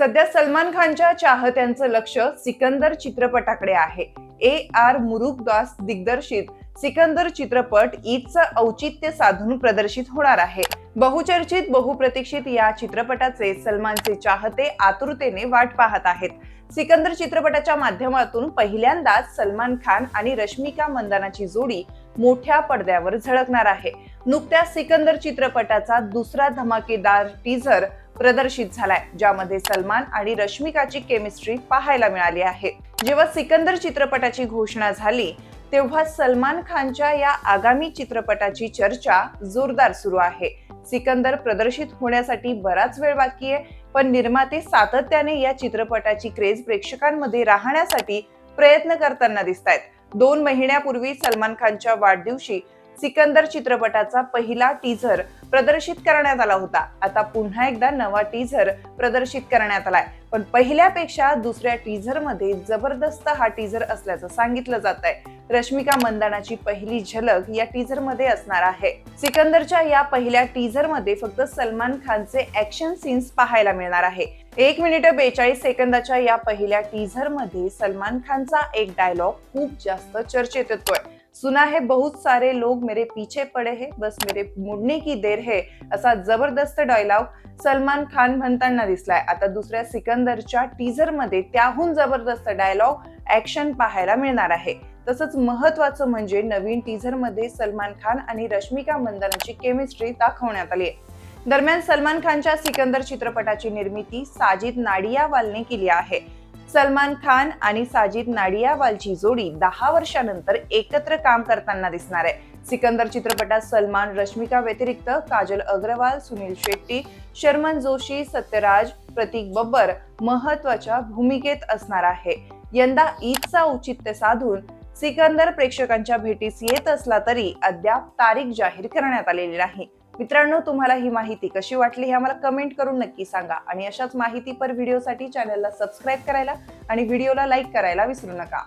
सध्या सलमान खानच्या चाहत्यांचं लक्ष सिकंदर चित्रपटाकडे आहे. ए आर मुरुगदास दिग्दर्शित सिकंदर चित्रपट ईदचं औचित्य साधून प्रदर्शित होणार आहे. बहुचर्चित बहुप्रतीक्षित या चित्रपटाचे सलमानचे चाहते आतुरतेने वाट पाहत आहेत. सिकंदर चित्रपटाच्या माध्यमातून पहिल्यांदाच सलमान खान आणि रश्मिका मंदानाची जोडी मोठ्या पडद्यावर झळकणार आहे. नुकत्याच सिकंदर चित्रपटाचा दुसरा धमाकेदार टीझर प्रदर्शित झालाय ज्यामध्ये सलमान आणि रश्मिकाची केमिस्ट्री पाहायला मिळाली आहे. जेव्हा सिकंदर चित्रपटाची घोषणा झाली तेव्हा सलमान खानच्या या आगामी चित्रपटाची चर्चा जोरदार सुरू आहे. सिकंदर प्रदर्शित होण्यासाठी बराच वेळ बाकी आहे पण निर्माते सातत्याने या चित्रपटाची क्रेज प्रेक्षकांमध्ये राहण्यासाठी प्रयत्न करताना दिसत आहेत दोन महिन्यापूर्वी सलमान खानच्या वाढदिवशी सिकंदर चित्रपटाचा पहिला टीझर प्रदर्शित करण्यात आला होता. आता पुन्हा एकदा नवा टीझर प्रदर्शित करण्यात आलाय. पण पहिल्यापेक्षा दुसऱ्या टीझरमध्ये जबरदस्त हा टीझर असल्याचं सांगितलं जात आहे रश्मिका मंदानाची पहिली झलक या टीझरमध्ये असणार आहे. सिकंदरच्या या पहिल्या टीझरमध्ये फक्त सलमान खानचे ऍक्शन सीन्स पाहायला मिळणार आहे. एक मिनिट बेचाळीस सेकंदाच्या या पहिल्या टीझरमध्ये सलमान खानचा एक डायलॉग खूप जास्त चर्चेत येतोय. सुना है बहुत सारे लोग मेरे पीछे पडे है बस मेरे मुडने की देर है असा जबरदस्त डायलॉग सलमान खान म्हणताना दिसलाय. आता दुसऱ्या सिकंदरच्या टीझरमध्ये त्याहून जबरदस्त डायलॉग ऍक्शन पाहायला मिळणार आहे. तसंच महत्वाचं म्हणजे नवीन टीझरमध्ये सलमान खान आणि रश्मिका मंदानाची केमिस्ट्री दाखवण्यात आली आहे. दरम्यान सलमान खानच्या सिकंदर चित्रपटाची निर्मिती साजिद नाडियावालने केली आहे. सलमान खान आणि साजिद नाडियावालची जोडी दहा वर्षानंतर एकत्र काम करताना दिसणार आहे. सिकंदर चित्रपटात सलमान रश्मिका व्यतिरिक्त काजल अग्रवाल सुनील शेट्टी शर्मन जोशी सत्यराज प्रतीक बब्बर महत्त्वाच्या भूमिकेत असणार आहे. यंदा ईदचा औचित्य साधून सिकंदर प्रेक्षकांच्या भेटीस येत असला तरी अद्याप तारीख जाहीर करण्यात आलेली नाही. मित्रांनो तुम्हाला ही माहिती कशी वाटली हे आम्हाला कमेंट करून नक्की सांगा. आणि अशाच माहितीपर व्हिडिओसाठी चॅनलला सबस्क्राईब करायला आणि व्हिडिओला लाईक करायला विसरू नका.